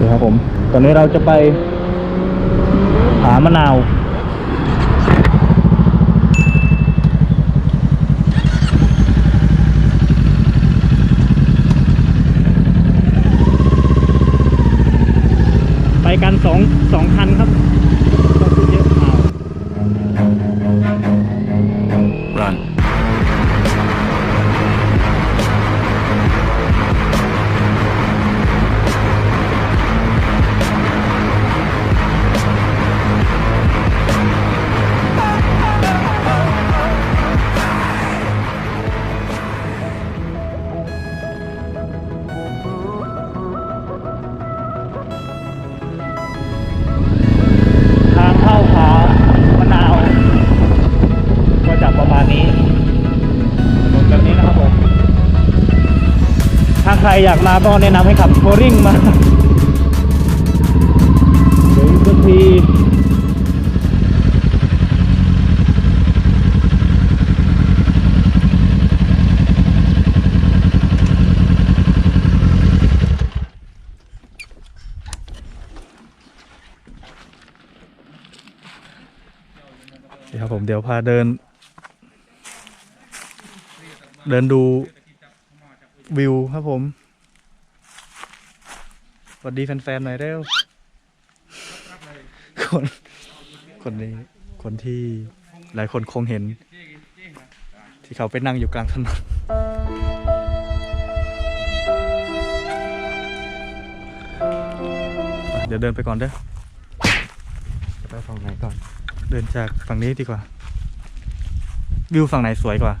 นี่ครับผม ตอนนี้เราจะไปหามะนาวไปกันสองสองคันครับ ใครอยากมาก็แนะนำให้ขับโทรริ่งมาเดี๋ยวอีกสักทีนี่ครับผมเดี๋ยวพาเดิน เดินดู วิวครับผมสวัสดีแฟนๆหน่อยเร็วคนคนนี้คนที่หลายคนคงเห็น ที่เขาไปนั่งอยู่กลางถนนอะเดี๋ยวเดินไปก่อนเด้อไปฝั่งไหนก่อน เดินจากฝั่งนี้ดีกว่า วิวฝั่งไหนสวยกว่า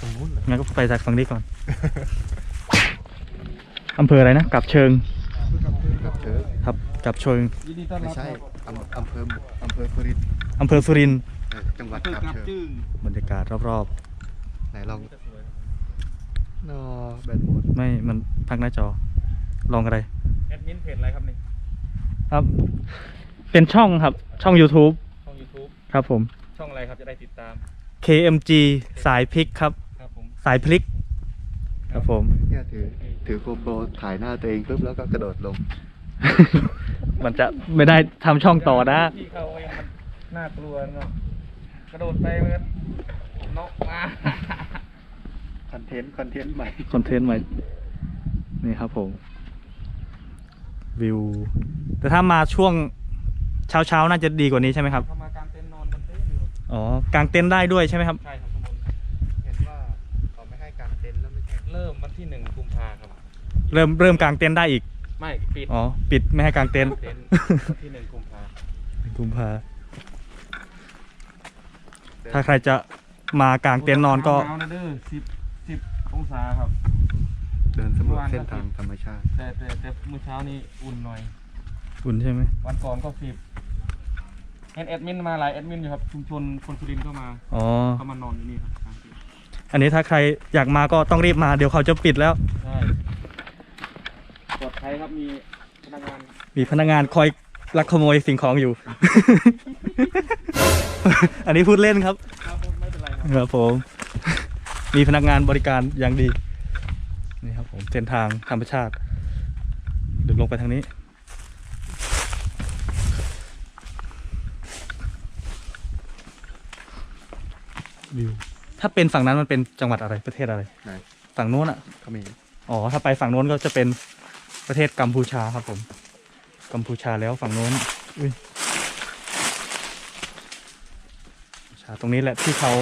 ตรงนู้นเหรองั้นก็ไปจากฝั่งนี้ก่อน อำเภออะไรนะกับเชิงกับเธอครับกับเชิงไม่ใช่อำอำเภออำเภอพรินทร์อำเภอสุรินทร์เออจังหวัดกับเธอบรรยากาศรอบไหนลองนอแบนหมดๆไม่มันพักหน้าจอ ลองอะไรแอดมินเพจอะไรครับนี่ครับ เป็นช่องครับช่อง YouTube ช่อง YouTube ครับผมช่องอะไรครับจะได้ติดตาม KMG สายพลิกครับครับผมสายพลิก ครับผม เนี่ยถือถือโกโปรถ่ายหน้าตัวเองปุ๊บแล้วก็กระโดดลง มันจะไม่ได้ทำช่องต่อนะ ที่เขาเองมันน่ากลัวเนาะกระโดดไปมันก็นกมา คอนเทนต์คอนเทนต์ใหม่ คอนเทนต์ใหม่นี่ครับผม วิว แต่ถ้ามาช่วงเช้าเช้าๆ น่าจะดีกว่านี้ใช่ไหมครับเข้ามากางเต็นท์นอนบนเต็นท์อยู่ อ๋อกางเต็นท์ได้ด้วยใช่ไหมครับ ใช่ครับ ที่หนึ่งกุมภาครับเริ่มเริ่มกางเต็นท์ได้อีก ไม่ปิดอ๋อ ปิดไม่ให้กางเต็นท์เต็นท์วันที่หนึ่งกุมภากุมภาถ้าใครจะมากางเต็นท์นอนก็ หาวนะเด้อสิบสิบองศาครับ เดินสำรวจเส้นทางธรรมชาติ แต่แต่แต่เมื่อเช้านี้อุ่นหน่อย อุ่นใช่ไหมวันก่อนก็สิบเห็นแอดมินมาหลายแอดมินอยู่ครับชุมชนคนสุรินทร์ก็มาอ๋อ เขามานอนอยู่นี่ครับกลางเต็นท์ อันนี้ถ้าใครอยากมาก็ต้องรีบมาเดี๋ยวเขาจะปิดแล้ว ใช่ปลอดภัยครับมีพนักงานมีพนักงานคอยลักขโมยสิ่งของอยู่ อันนี้พูดเล่นครับครับผมไม่เป็นไรครับครับผม มีพนักงานบริการอย่างดีนี่ครับผมเส้นทางธรรมชาติเดินลงไปทางนี้ วิว ถ้าเป็นฝั่งนั้นมันเป็นจังหวัดอะไรประเทศอะไร ไหนฝั่งโน้นอะ เขามีอ๋อ ถ้าไปฝั่งโน้นก็จะเป็นประเทศกัมพูชาครับผม กัมพูชาแล้วฝั่งโน้น อุ้ยกัมพูชาตรงนี้แหละที่เขา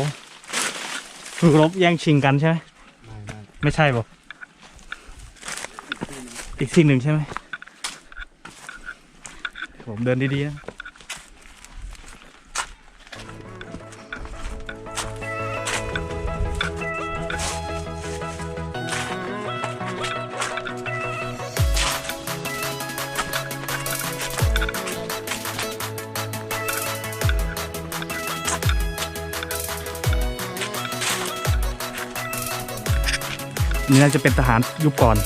ฝึกรบแย่งชิงกันใช่ไหม ไม่ไม่ไม่ใช่บอกอีกสิ่งหนึ่งใช่ไหมผมเดินดีๆนะ นี่น่าจะเป็นทหารยุคก่อน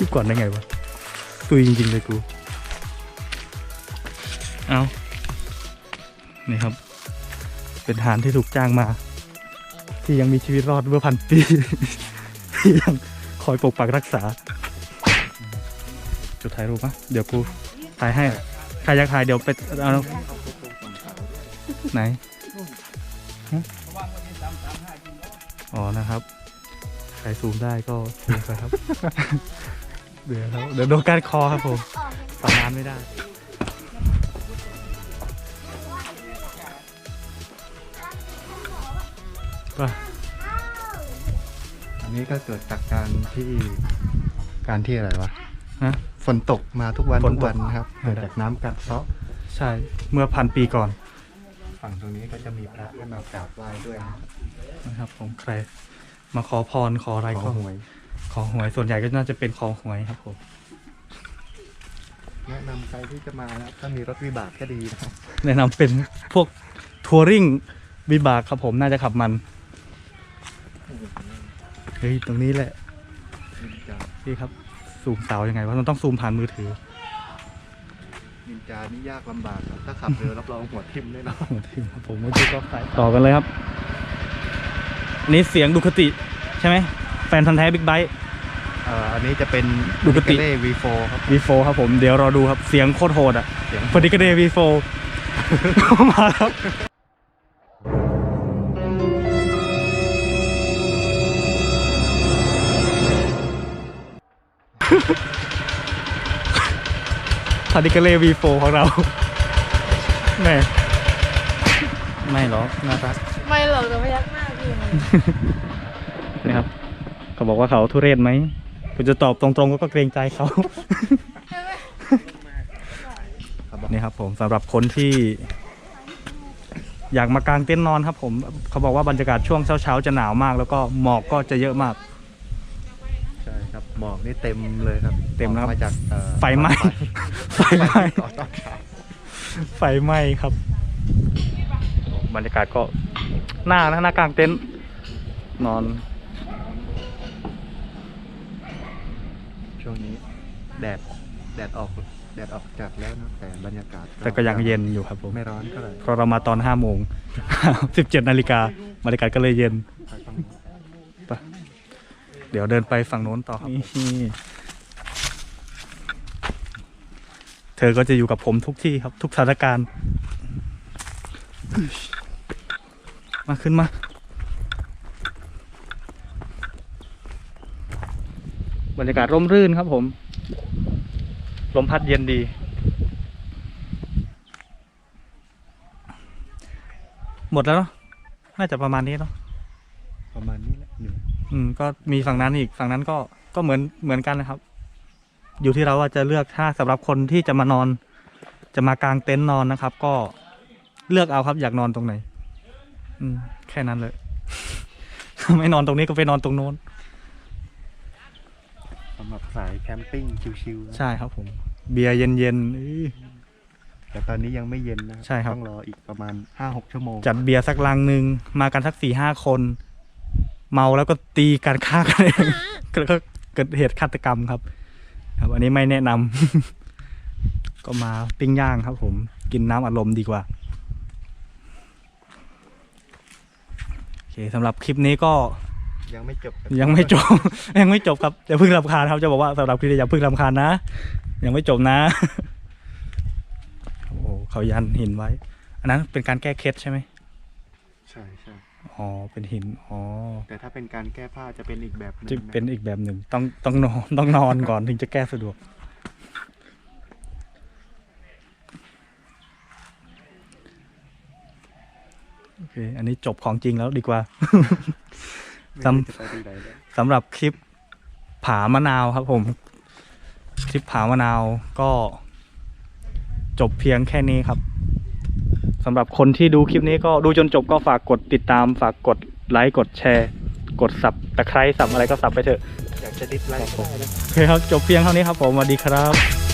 ยุคก่อนได้ไงวะ ตุยจริงๆเลยกู เอานี่ครับ เป็นทหารที่ถูกจ้างมา ที่ยังมีชีวิตรอดเมื่อพันปี ที่ยังคอยปกปักรักษา จุดถ่ายรูปปะเดี๋ยวกูถ่ายให้ ใครอยากถ่ายเดี๋ยวไปเอาไหนอ๋อนะครับ ใครซูมได้ก็ซูมไปครับ เดี๋ยวครับเดี๋ยวโดนการคอครับผมประมาณไม่ได้ไปอันนี้ก็เกิดจากการที่การที่อะไรวะฮะ ฝนตกมาทุกวันฝนทุกตก วันนะครับเออเกิดจากน้ำกัดเซาะใช่เมื่อพันปีก่อน ฝั่งตรงนี้ก็จะมีพระให้มากราบไหว้ด้วยนะนะครับผมใคร มาขอพรขออะไรขก็อหวย ขอหวยส่วนใหญ่ก็น่าจะเป็นขอหวยครับผมแนะนำใครที่จะมานะครับถ้ามีรถวิบากก็ดีนะครับ แนะนำเป็นพวกทัวริงวิบากครับผมน่าจะขับมันเฮ้ยตรงนี้แหละนินจา พี่ครับซูมเสายังไงวะมันต้องซูมผ่านมือถือนินจานี่ยากลำบากครับ ถ้าขับเร็วรับรองหัวทิ่มแน่นอนหัวทิ่มครับผมเมื่อกี้ก็ไปต่อกันเลยครับอั นนี้เสียงดูคติใช่ไหมแฟนพันธ์แท้บิ๊กไบค์เอ่ออันนี้จะเป็นดูกติเล่ V4 ครับ V4 ครับผมเดี๋ยวรอดูครับเสียงโคตรโหดอะเสียงพอดีก็เด V4 มาครับพาดิกาเล่ V4 ของเราแม่ ไม่หรอกน่ารัก ไม่หรอกแต่พยักหน้าพี่มันนี่ครับ เขาบอกว่าเขาทุเรศไหมคุณจะตอบตรงๆก็เกรงใจเขาครับผมนี่ครับผมสำหรับคนที่ อยากมากางเต็นท์นอนครับ ผม เขาบอกว่าบรรยากาศช่วงเช้าๆจะหนาวมาก แล้วก็หมอกก็จะเยอะมาก ใช่ครับหมอกนี่เต็มเลยครับเต็มแล้วครับมาจากเอ่อไฟไหม้ ไฟไหม้ก่อนตอนเช้า ไฟไหม้ครับ บรรยากาศก็หน้านะหน้ากลางเต็นท์นอน ช่วงนี้แดดแดดออกแดดออกจัดแล้วนะแต่บรรยากาศแต่ก็ยังเย็นอยู่ครับผมไม่ร้อนเท่าไหร่เพราะเรามาตอนห้าโมงสิบเจ็ดนาฬิกาบรรยากาศก็เลยเย็นไปเดี๋ยวเดินไปฝั่งโน้นต่อครับเธอก็จะอยู่กับผมทุกที่ครับ ทุกสถานการณ์ มาขึ้นมาบรรยากาศร่มรื่นครับผม ลมพัดเย็นดี หมดแล้วเนาะน่าจะประมาณนี้เนาะประมาณนี้แหละหนึ่งอืมก็มีฝั่งนั้นอีกฝั่งนั้นก็ก็เหมือนเหมือนกันนะครับ อยู่ที่เราว่าจะเลือกถ้าสำหรับคนที่จะมานอน จะมากางเต็นท์นอนนะครับ ก็เลือกเอาครับอยากนอนตรงไหน อืม แค่นั้นเลย ไม่นอนตรงนี้ก็ไปนอนตรงโน้นสำหรับสายแคมปิ้งชิวๆนะใช่ครับผม เบียร์เย็นๆอื้อ แต่ตอนนี้ยังไม่เย็นนะใช่ครับ ต้องรออีกประมาณห้าหกชั่วโมงจัดเบียร์สักลังหนึ่งมากันสักสี่ห้าคน เมาแล้วก็ตีกันฆ่ากันเองแล้วก็เกิดเหตุฆาตกรรมครับ ครับ อันนี้ไม่แนะนำ ก็มาปิ้งย่างครับผม กินน้ำอารมณ์ดีกว่าโอ เคสำหรับคลิปนี้ก็ยังไม่จบยังไม่จบ ยังไม่จบครับอย่าเพิ่งรำคาญครับจะบอกว่าสำหรับคลิปนี้อย่าเพิ่งรำคาญนะ ยังไม่จบนะ โอ้โหเขายันหินไว้ อันนั้นเป็นการแก้เคล็ดใช่ไหมใช่ใช่อ๋อเป็นหินอ๋อแต่ถ้าเป็นการแก้ผ้าจะเป็นอีกแบบหนึงจะนะ เป็นอีกแบบหนึ่งต้องต้องนอนต้องนอนก่อนถึงจะแก้สะดวก เค อันนี้จบของจริงแล้วดีกว่าไม่จำรู้จะไปที่ไหนแล้วสำหรับคลิปผามะนาวครับผม คลิปผามะนาวก็ จบเพียงแค่นี้ครับสำหรับคนที่ดูคลิปนี้ก็ดูจนจบก็ฝากกดติดตาม ฝากกดไลค์กดแชร์ กดสับตะไคร้สับอะไรก็สับไปเถอะอยากจะดิสไลค์ก็ได้นะโอเคครับจบเพียงเท่านี้ครับผมสวัสดีครับ